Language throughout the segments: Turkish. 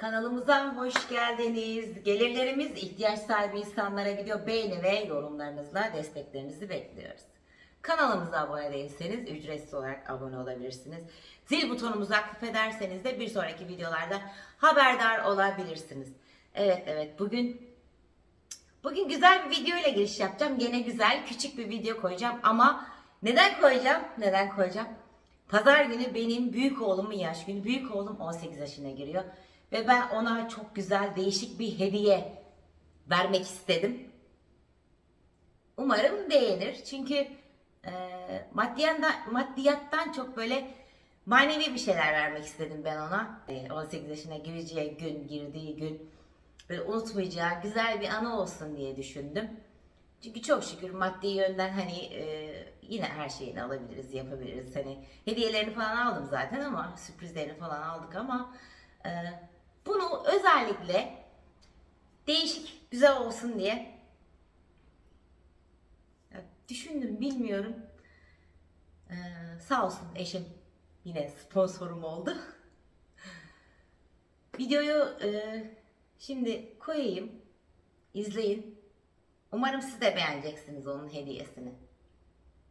Kanalımıza hoş geldiniz. Gelirlerimiz ihtiyaç sahibi insanlara gidiyor. Beğeni ve yorumlarınızla desteklerinizi bekliyoruz. Kanalımıza abone değilseniz ücretsiz olarak abone olabilirsiniz. Zil butonumuzu aktif ederseniz de bir sonraki videolarda haberdar olabilirsiniz. Evet evet bugün Bugün güzel bir video ile giriş yapacağım. Gene güzel küçük bir video koyacağım ama neden koyacağım? Neden koyacağım? Pazar günü benim büyük oğlumun yaş günü. Büyük oğlum 18 yaşına giriyor. Ve ben ona çok güzel değişik bir hediye vermek istedim. Umarım beğenir. Çünkü e, maddiyattan, çok böyle manevi bir şeyler vermek istedim ben ona. E, 18 yaşına gireceği gün, girdiği gün böyle unutmayacağı güzel bir anı olsun diye düşündüm. Çünkü çok şükür maddi yönden hani e, yine her şeyini alabiliriz, yapabiliriz. Hani hediyelerini falan aldım zaten ama sürprizlerini falan aldık ama e, bunu özellikle değişik, güzel olsun diye düşündüm, bilmiyorum. E, sağ olsun eşim yine sponsorum oldu. Videoyu e, şimdi koyayım, izleyin. Umarım siz de beğeneceksiniz onun hediyesini.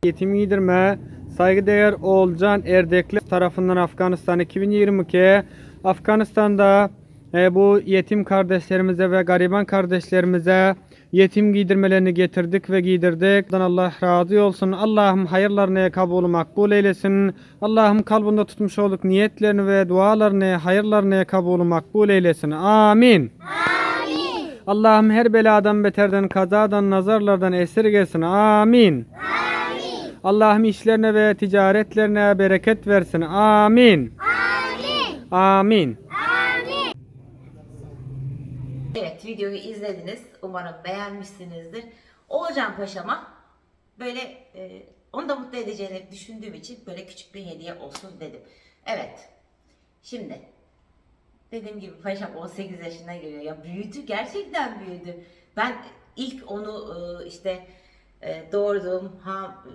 Yetim giydirme saygıdeğer Oğulcan Erdekli tarafından Afganistan 2022 Afganistan'da e, bu yetim kardeşlerimize ve gariban kardeşlerimize yetim giydirmelerini getirdik ve giydirdik. Allah razı olsun. Allah'ım hayırlarını kabul makbul eylesin. Allah'ım kalbinde tutmuş olduk niyetlerini ve dualarını, hayırlarını kabul makbul eylesin. Amin. Allah'ım her beladan beterden, kazadan, nazarlardan esirgesin. Amin. Allah'ım işlerine ve ticaretlerine bereket versin. Amin. Amin. Evet videoyu izlediniz. Umarım beğenmişsinizdir. Oğulcan Paşa'ma böyle e, onu da mutlu edeceğini düşündüğüm için böyle küçük bir hediye olsun dedim. Evet. Şimdi dediğim gibi paşam 18 yaşına geliyor. Ya büyüdü gerçekten büyüdü. Ben ilk onu e, işte e, doğurduğum ha,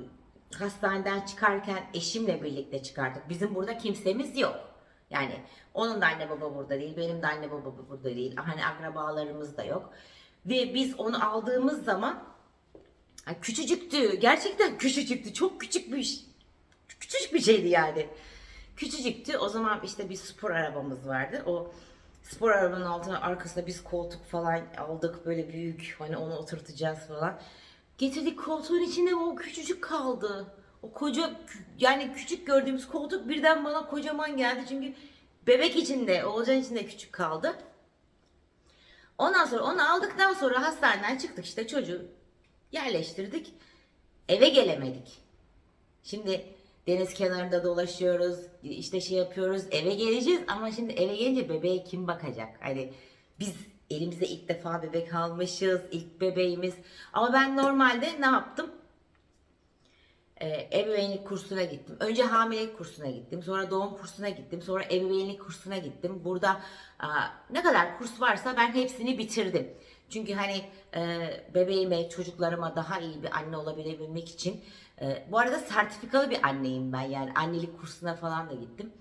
hastaneden çıkarken eşimle birlikte çıkardık. Bizim burada kimsemiz yok. Yani onun da anne baba burada değil, benim de anne baba burada değil. Hani akrabalarımız da yok. Ve biz onu aldığımız zaman küçücüktü. Gerçekten küçücüktü. Çok küçük bir küçücük bir şeydi yani. Küçücüktü. O zaman işte bir spor arabamız vardı. O spor arabanın altına arkasında biz koltuk falan aldık böyle büyük hani onu oturtacağız falan. Getirdik koltuğun içine o küçücük kaldı. O koca yani küçük gördüğümüz koltuk birden bana kocaman geldi çünkü bebek içinde, Oğulcan içinde küçük kaldı. Ondan sonra onu aldıktan sonra hastaneden çıktık işte çocuğu yerleştirdik. Eve gelemedik. Şimdi deniz kenarında dolaşıyoruz, işte şey yapıyoruz, eve geleceğiz ama şimdi eve gelince bebeğe kim bakacak? Hani biz elimize ilk defa bebek almışız, ilk bebeğimiz. Ama ben normalde ne yaptım? Ee, ebeveynlik kursuna gittim. Önce hamilelik kursuna gittim. Sonra doğum kursuna gittim. Sonra ebeveynlik kursuna gittim. Burada aa, ne kadar kurs varsa ben hepsini bitirdim. Çünkü hani e, bebeğime, çocuklarıma daha iyi bir anne olabilebilmek için. e, bu arada sertifikalı bir anneyim ben. Yani annelik kursuna falan da gittim.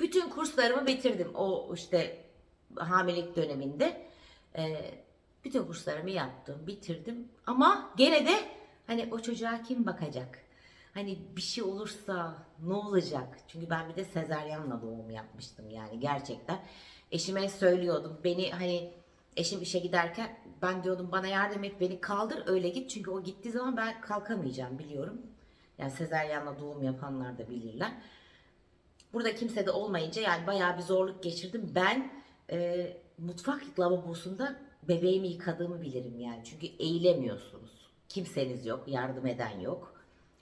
Bütün kurslarımı bitirdim. O işte hamilelik döneminde. e, bütün kurslarımı yaptım, bitirdim. Ama gene de hani o çocuğa kim bakacak? Hani bir şey olursa ne olacak? Çünkü ben bir de sezaryenle doğum yapmıştım yani gerçekten. Eşime söylüyordum. Beni hani eşim işe giderken ben diyordum bana yardım et beni kaldır öyle git. Çünkü o gittiği zaman ben kalkamayacağım biliyorum. Yani sezaryenle doğum yapanlar da bilirler. Burada kimse de olmayınca yani bayağı bir zorluk geçirdim. Ben e, mutfak lavabosunda bebeğimi yıkadığımı bilirim yani. Çünkü eğilemiyorsunuz. Kimseniz yok, yardım eden yok.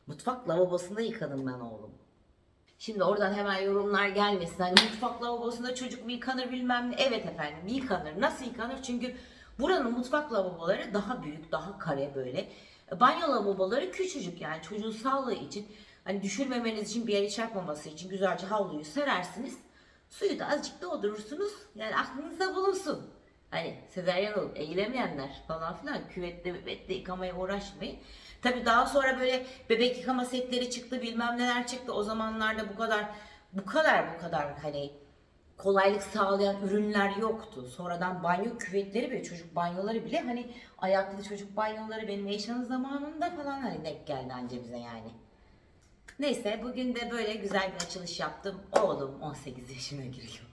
Mutfak lavabosunda yıkadım ben oğlumu. Şimdi oradan hemen yorumlar gelmesin. Hani mutfak lavabosunda çocuk mu yıkanır bilmem ne. Evet efendim yıkanır. Nasıl yıkanır? Çünkü buranın mutfak lavaboları daha büyük, daha kare böyle. Banyo lavaboları küçücük yani çocuğun sağlığı için hani düşürmemeniz için bir yere çarpmaması için güzelce havluyu serersiniz. Suyu da azıcık doldurursunuz. Yani aklınızda bulunsun. Hani sezaryen olup eğilemeyenler falan filan küvette bebette yıkamaya uğraşmayın. Tabi daha sonra böyle bebek yıkama setleri çıktı bilmem neler çıktı. O zamanlarda bu kadar bu kadar bu kadar hani kolaylık sağlayan ürünler yoktu. Sonradan banyo küvetleri bile, çocuk banyoları bile hani ayaklı çocuk banyoları benim Eyşan'ın zamanında falan hani denk geldi anca bize yani. Neyse bugün de böyle güzel bir açılış yaptım. Oğlum 18 yaşına giriyor.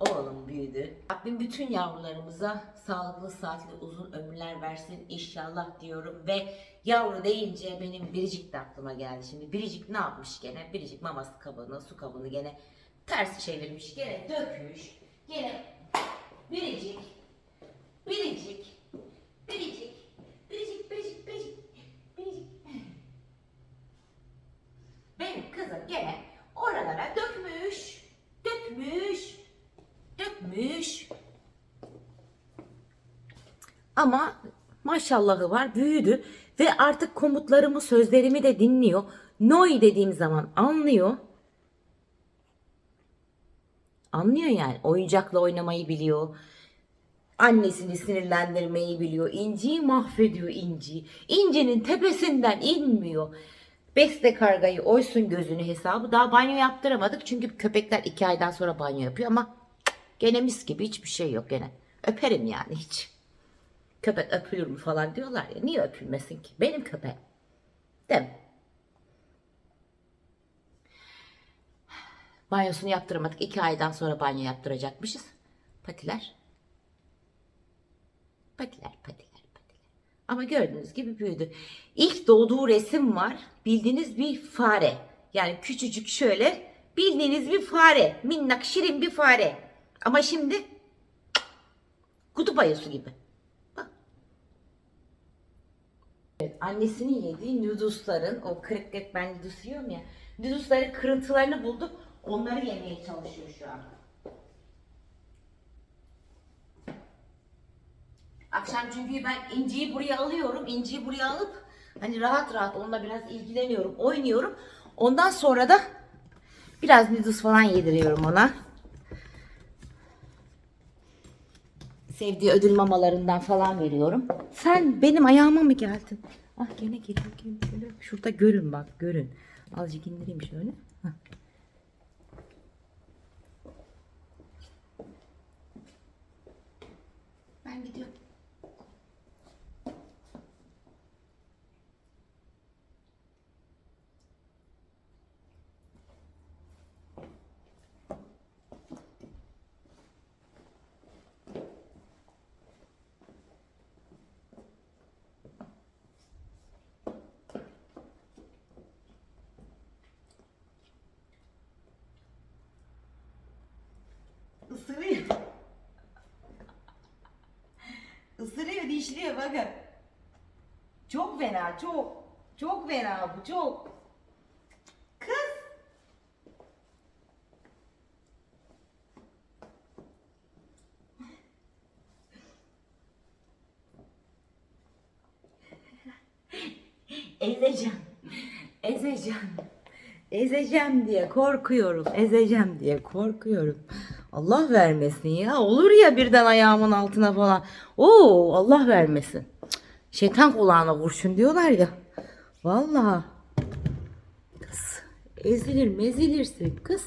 Oğlum büyüdü. Rabbim bütün yavrularımıza sağlıklı, saatli, uzun ömürler versin inşallah diyorum. Ve yavru deyince benim Biricik de aklıma geldi. Şimdi Biricik ne yapmış gene? Biricik maması kabını, su kabını gene ters çevirmiş. Gene dökmüş. Gene Biricik, Biricik, Biricik, Biricik, Biricik, Biricik, Biricik. Benim kızım gene oralara dökmüş, dökmüş, dökmüş. Ama maşallahı var, büyüdü ve artık komutlarımı, sözlerimi de dinliyor. Noy dediğim zaman anlıyor. Anlıyor yani. Oyuncakla oynamayı biliyor. Annesini sinirlendirmeyi biliyor. İnci'yi mahvediyor İnci. İnci'nin tepesinden inmiyor. Beste kargayı oysun gözünü hesabı. Daha banyo yaptıramadık. Çünkü köpekler iki aydan sonra banyo yapıyor ama gene mis gibi hiçbir şey yok gene. Öperim yani hiç. Köpek öpülür mü falan diyorlar ya. Niye öpülmesin ki? Benim köpeğim. Değil mi? Banyosunu yaptıramadık. iki aydan sonra banyo yaptıracakmışız. Patiler. Patiler, patiler, patiler. Ama gördüğünüz gibi büyüdü. İlk doğduğu resim var. Bildiğiniz bir fare. Yani küçücük şöyle bildiğiniz bir fare. Minnak şirin bir fare. Ama şimdi kutup ayısı gibi. Bak. Evet, annesinin yediği nudusların o kırık et ben nudus yiyorum ya. Nudusların kırıntılarını bulduk. Onları yemeye çalışıyor şu an. Akşam çünkü ben inciyi buraya alıyorum. İnciyi buraya alıp hani rahat rahat onunla biraz ilgileniyorum, oynuyorum. Ondan sonra da biraz nudus falan yediriyorum ona. Sevdiği ödül mamalarından falan veriyorum. Sen benim ayağıma mı geldin? Ah gene geliyor, geliyor, geliyor. Şurada görün bak, görün. Azıcık indireyim şöyle. Hah. Ben gidiyorum. Dişliyor bakın. Çok fena, çok. Çok fena bu, çok. Kız. Ezeceğim. Ezeceğim. Ezeceğim diye korkuyorum. Ezeceğim diye korkuyorum. Allah vermesin ya. Olur ya birden ayağımın altına falan. Oo Allah vermesin. Şeytan kulağına vurşun diyorlar ya. Vallahi. Kız ezilir mezilirsin kız.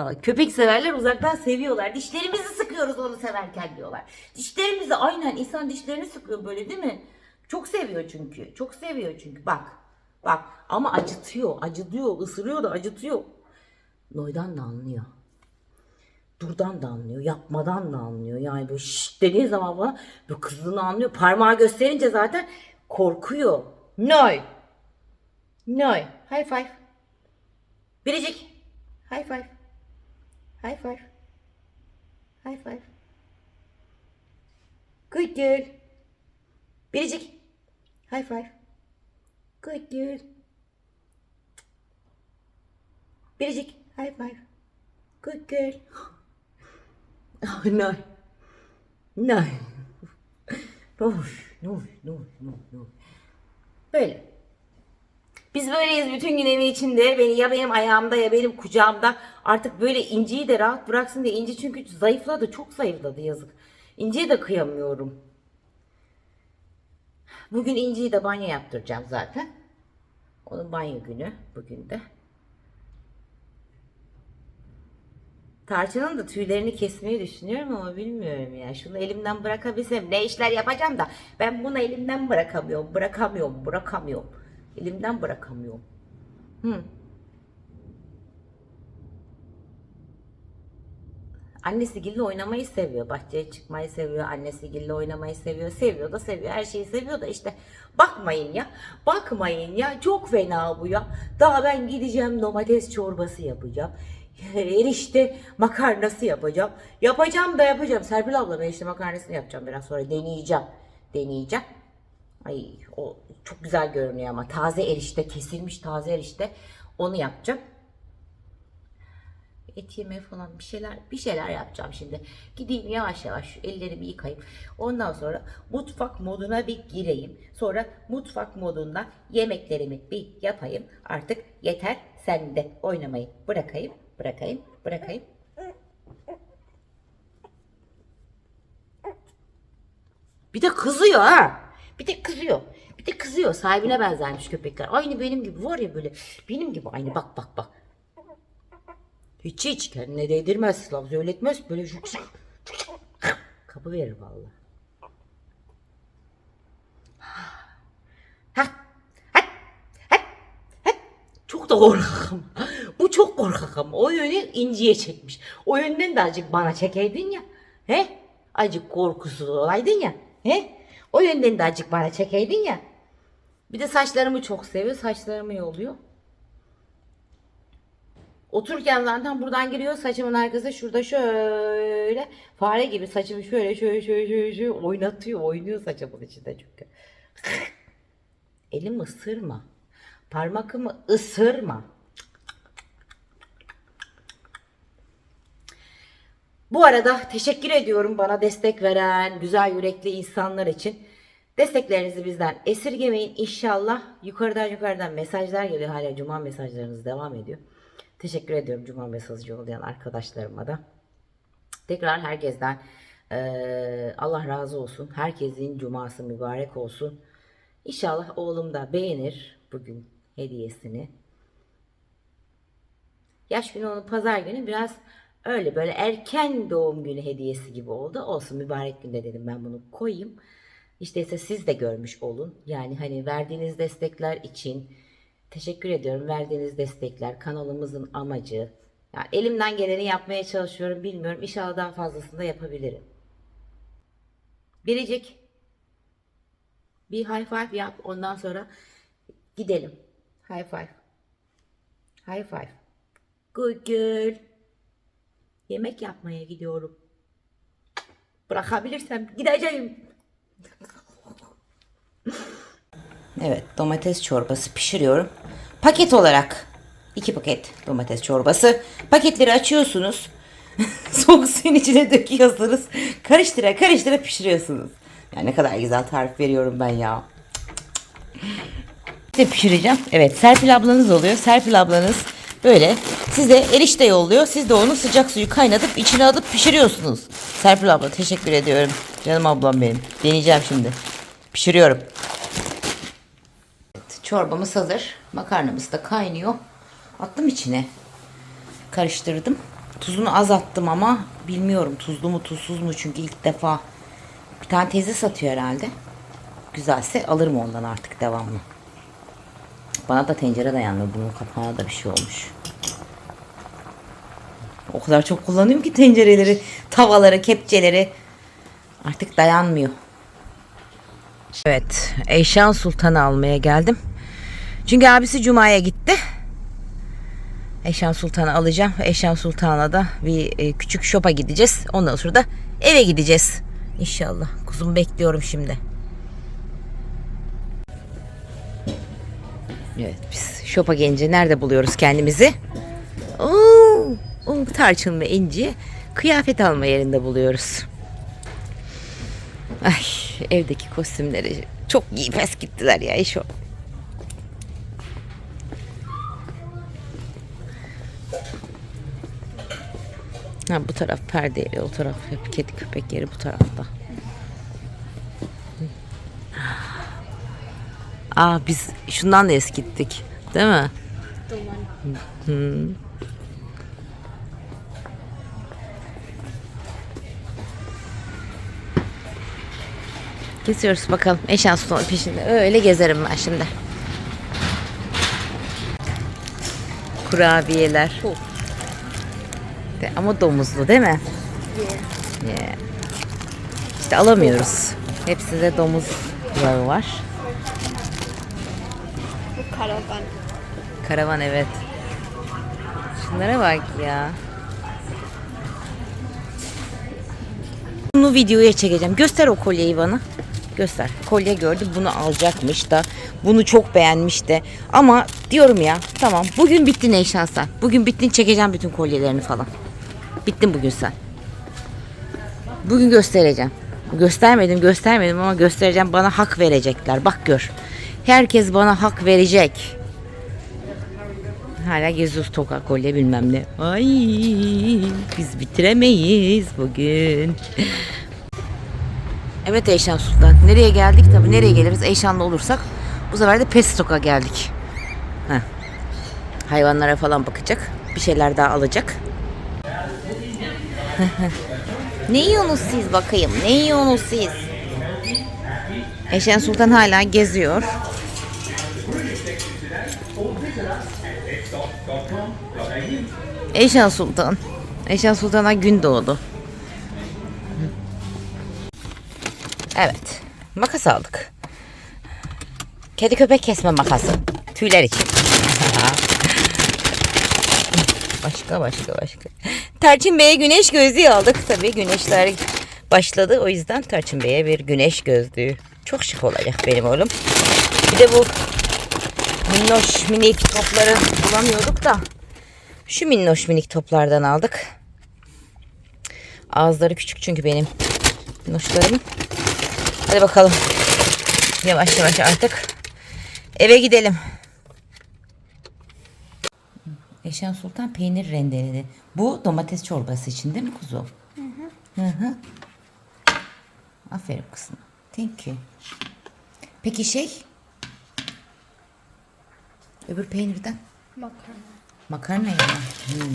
Valla köpek severler uzaktan seviyorlar. Dişlerimizi sıkıyoruz onu severken diyorlar. Dişlerimizi aynen insan dişlerini sıkıyor böyle değil mi? Çok seviyor çünkü. Çok seviyor çünkü. Bak. Bak ama acıtıyor. Acıtıyor. ısırıyor da acıtıyor. Noy'dan da anlıyor. Durdan da anlıyor. Yapmadan da anlıyor. Yani böyle şşş dediği zaman falan böyle kızdığını anlıyor. Parmağı gösterince zaten korkuyor. Noy. Noy. High five. Biricik. High five. High five. High five. Good girl. Biricik. High five. Good girl. Biricik. High five. Good girl. Oh, no. No. No, no, no, no, no. Böyle. Biz böyleyiz bütün gün evin içinde. Beni ya benim ayağımda ya benim kucağımda. Artık böyle İnci'yi de rahat bıraksın diye. İnci çünkü zayıfladı. Çok zayıfladı yazık. İnci'ye de kıyamıyorum. Bugün İnci'yi de banyo yaptıracağım zaten. Onun banyo günü bugün de. Tarçının da tüylerini kesmeyi düşünüyorum ama bilmiyorum ya. Şunu elimden bırakabilsem ne işler yapacağım da ben bunu elimden bırakamıyorum, bırakamıyorum, bırakamıyorum. Elimden bırakamıyorum. Hı. Annesi Gil'le oynamayı seviyor. Bahçeye çıkmayı seviyor. Annesi Gil'le oynamayı seviyor. Seviyor da seviyor. Her şeyi seviyor da işte bakmayın ya. Bakmayın ya. Çok fena bu ya. Daha ben gideceğim domates çorbası yapacağım. Erişte makarnası yapacağım. Yapacağım da yapacağım. Serpil abla erişte makarnasını yapacağım biraz sonra. Deneyeceğim. Deneyeceğim. Ay o çok güzel görünüyor ama taze erişte kesilmiş taze erişte onu yapacağım et yeme falan bir şeyler bir şeyler yapacağım şimdi. Gideyim yavaş yavaş ellerimi yıkayayım. Ondan sonra mutfak moduna bir gireyim. Sonra mutfak modunda yemeklerimi bir yapayım. Artık yeter sen de oynamayı bırakayım, bırakayım, bırakayım. Bir de kızıyor ha. Bir de kızıyor. Bir de kızıyor. Sahibine benzermiş köpekler. Aynı benim gibi var ya böyle. Benim gibi aynı. Bak bak bak. Hiç hiç kendine değdirmez. Laf söyletmez. Böyle şuk şuk. Kapı verir ha. Çok da korkak ama. Bu çok korkak ama. O yönü inciye çekmiş. O yönden de azıcık bana çekeydin ya. He? Azıcık korkusuz olaydın ya. He? O yönden de azıcık bana çekeydin ya. Bir de saçlarımı çok seviyor. Saçlarımı yolluyor. Otururken zaten buradan giriyor saçımın arkası şurada şöyle fare gibi saçımı şöyle şöyle şöyle şöyle, şöyle oynatıyor oynuyor saçımın içinde çünkü. Elimi ısırma. Parmakımı ısırma. Bu arada teşekkür ediyorum bana destek veren güzel yürekli insanlar için. Desteklerinizi bizden esirgemeyin. İnşallah yukarıdan yukarıdan mesajlar geliyor. Hala cuma mesajlarınız devam ediyor. Teşekkür ediyorum cuma mesajı yollayan arkadaşlarıma da. Tekrar herkesten eee, Allah razı olsun. Herkesin cuması mübarek olsun. İnşallah oğlum da beğenir bugün hediyesini. Yaş günü onun pazar günü biraz öyle böyle erken doğum günü hediyesi gibi oldu. Olsun mübarek günde dedim ben bunu koyayım. İşte ise siz de görmüş olun. Yani hani verdiğiniz destekler için teşekkür ediyorum. Verdiğiniz destekler kanalımızın amacı. Yani elimden geleni yapmaya çalışıyorum. Bilmiyorum. İnşallah daha fazlasını da yapabilirim. Biricik bir high five yap. Ondan sonra gidelim. High five. High five. Good girl. Yemek yapmaya gidiyorum. Bırakabilirsem gideceğim. Evet domates çorbası pişiriyorum. Paket olarak iki paket domates çorbası. Paketleri açıyorsunuz. Soğuk suyun içine döküyorsunuz. Karıştıra karıştıra pişiriyorsunuz. Ya ne kadar güzel tarif veriyorum ben ya. de pişireceğim. Evet Serpil ablanız oluyor. Serpil ablanız böyle size erişte yolluyor. Siz de onu sıcak suyu kaynatıp içine atıp pişiriyorsunuz. Serpil abla teşekkür ediyorum. Canım ablam benim. Deneyeceğim şimdi. Pişiriyorum. Evet, çorbamız hazır. Makarnamız da kaynıyor. Attım içine. Karıştırdım. Tuzunu az attım ama bilmiyorum tuzlu mu tuzsuz mu çünkü ilk defa bir tane teyze satıyor herhalde. Güzelse alırım ondan artık devamlı. Bana da tencere dayanmıyor. Bunun kapağına da bir şey olmuş. O kadar çok kullanıyorum ki tencereleri, tavaları, kepçeleri. Artık dayanmıyor. Evet, Eyşan Sultan'ı almaya geldim. Çünkü abisi Cuma'ya gitti. Eyşan Sultan'ı alacağım. Eyşan Sultan'a da bir e, küçük şopa gideceğiz. Ondan sonra da eve gideceğiz. İnşallah. Kuzumu bekliyorum şimdi. Evet biz şopa gelince nerede buluyoruz kendimizi? Oo, o tarçın ve inci kıyafet alma yerinde buluyoruz. Ay evdeki kostümleri çok iyi pes gittiler ya eşo. Ha, bu taraf perde yeri, o taraf hep kedi köpek yeri bu tarafta. Aa biz şundan da eskittik. Değil mi? Duman. Geziyoruz bakalım. Eşan Sultan peşinde. Öyle gezerim ben şimdi. Kurabiyeler. De- Ama domuzlu değil mi? Yeah. Yeah. İşte alamıyoruz. Hepsinde domuz yağı var. Karavan. Karavan evet. Şunlara bak ya. Bunu videoya çekeceğim. Göster o kolyeyi bana. Göster. Kolye gördü. Bunu alacakmış da. Bunu çok beğenmiş de. Ama diyorum ya tamam. Bugün bittin Eyşan sen. Bugün bittin çekeceğim bütün kolyelerini falan. Bittin bugün sen. Bugün göstereceğim. Göstermedim göstermedim ama göstereceğim. Bana hak verecekler. Bak gör. Herkes bana hak verecek. Hala geziyoruz toka kolye bilmem ne. Ay biz bitiremeyiz bugün. Evet Eyşan Sultan. Nereye geldik? Tabii nereye geliriz? Eyşanlı olursak bu sefer de Pestok'a geldik. Heh. Hayvanlara falan bakacak. Bir şeyler daha alacak. ne yiyorsunuz siz bakayım? Ne yiyorsunuz siz? Eyşan Sultan hala geziyor. Eyşan Sultan. Eyşan Sultan'a gün doğdu. Evet. Makas aldık. Kedi köpek kesme makası. Tüyler için. başka başka başka. Tarçın Bey'e güneş gözlüğü aldık. Tabii güneşler başladı. O yüzden Tarçın Bey'e bir güneş gözlüğü. Çok şık olacak benim oğlum. Bir de bu minnoş minik topları bulamıyorduk da şu minnoş minik toplardan aldık. Ağızları küçük çünkü benim minnoşlarımın. Hadi bakalım. Yavaş yavaş artık eve gidelim. Eşen Sultan peynir rendeledi. Bu domates çorbası için değil mi kuzu? Hı hı. Hı hı. Aferin kızım. Thank you. Peki şey? Öbür peynirden? Makarna. Makarna ya. Hmm.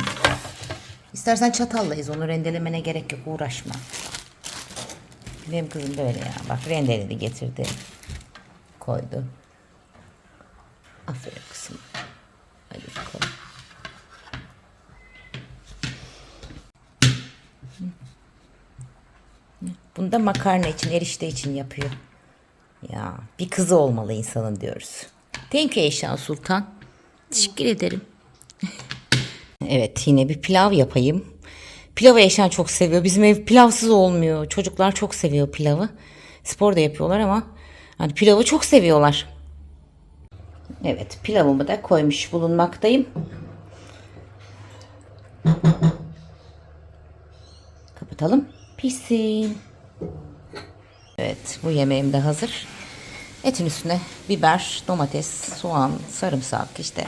İstersen çatallayız. Onu rendelemene gerek yok. Uğraşma. Benim kızım böyle ya. Bak rendeledi getirdi. Koydu. Aferin kızım. Hadi bakalım. Bunu da makarna için, erişte için yapıyor. Ya bir kızı olmalı insanın diyoruz. Thank you Eşan Sultan. Teşekkür ederim. Evet yine bir pilav yapayım. Pilavı Eşan çok seviyor. Bizim ev pilavsız olmuyor. Çocuklar çok seviyor pilavı. Spor da yapıyorlar ama hani pilavı çok seviyorlar. Evet pilavımı da koymuş bulunmaktayım. Kapatalım. Pişsin. Evet bu yemeğim de hazır. Etin üstüne biber, domates, soğan, sarımsak işte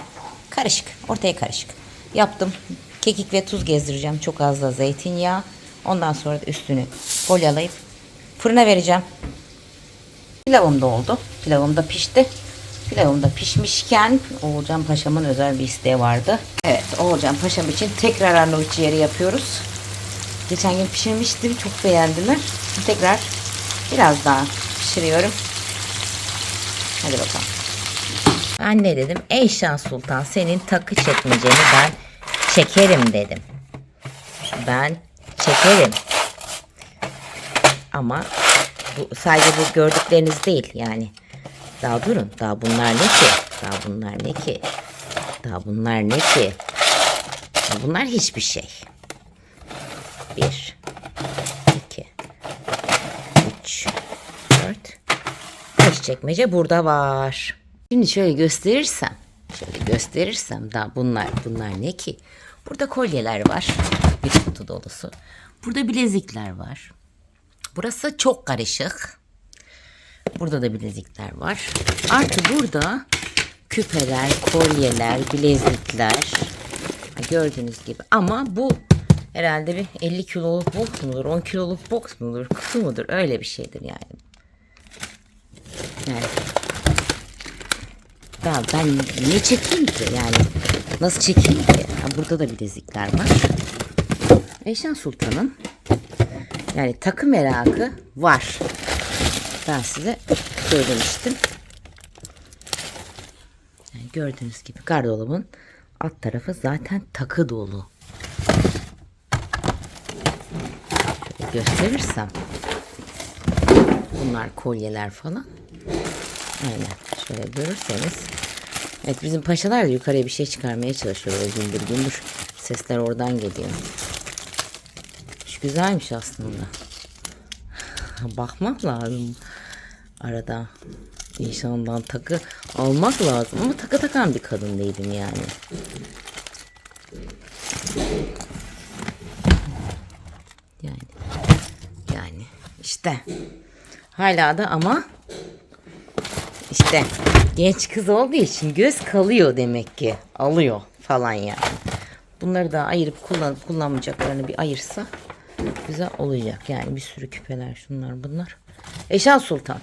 karışık. Ortaya karışık. Yaptım. Kekik ve tuz gezdireceğim. Çok az da zeytinyağı. Ondan sonra da üstünü folyalayıp fırına vereceğim. Pilavım da oldu. Pilavım da pişti. Pilavım da pişmişken Oğulcan Paşa'mın özel bir isteği vardı. Evet Oğulcan Paşa'm için tekrar Arnavut ciğeri yapıyoruz. Geçen gün pişirmiştim. Çok beğendiler. Tekrar biraz daha pişiriyorum. Hadi bakalım. Ben ne dedim? Eyşan Sultan senin takı çekmeceni ben çekerim dedim. Ben çekerim. Ama bu sadece bu gördükleriniz değil yani. Daha durun. Daha bunlar ne ki? Daha bunlar ne ki? Daha bunlar ne ki? Bunlar hiçbir şey. Bir, çekmece burada var. Şimdi şöyle gösterirsem, şöyle gösterirsem daha bunlar bunlar ne ki? Burada kolyeler var. Bir kutu dolusu. Burada bilezikler var. Burası çok karışık. Burada da bilezikler var. Artı burada küpeler, kolyeler, bilezikler. Gördüğünüz gibi. Ama bu herhalde bir 50 kiloluk box mudur, 10 kiloluk box mudur, kutu mudur öyle bir şeydir yani. Yani daha ben ne çekeyim ki yani nasıl çekeyim ki? Ha, burada da bilezikler var. Eşan Sultan'ın yani takı merakı var. Ben size söylemiştim. Yani gördüğünüz gibi gardırobun alt tarafı zaten takı dolu. Şöyle gösterirsem. Bunlar kolyeler falan. Aynen. Şöyle görürseniz. Evet bizim paşalar da yukarıya bir şey çıkarmaya çalışıyor. Böyle gümbür gümbür. Sesler oradan geliyor. Şu güzelmiş aslında. Bakmak lazım. Arada. İnşallah takı almak lazım. Ama takı takan bir kadın değilim yani. Yani. Yani. işte. Hala da ama işte genç kız olduğu için göz kalıyor demek ki. Alıyor falan yani. Bunları da ayırıp kullanıp kullanmayacaklarını bir ayırsa güzel olacak. Yani bir sürü küpeler şunlar bunlar. Eşan Sultan.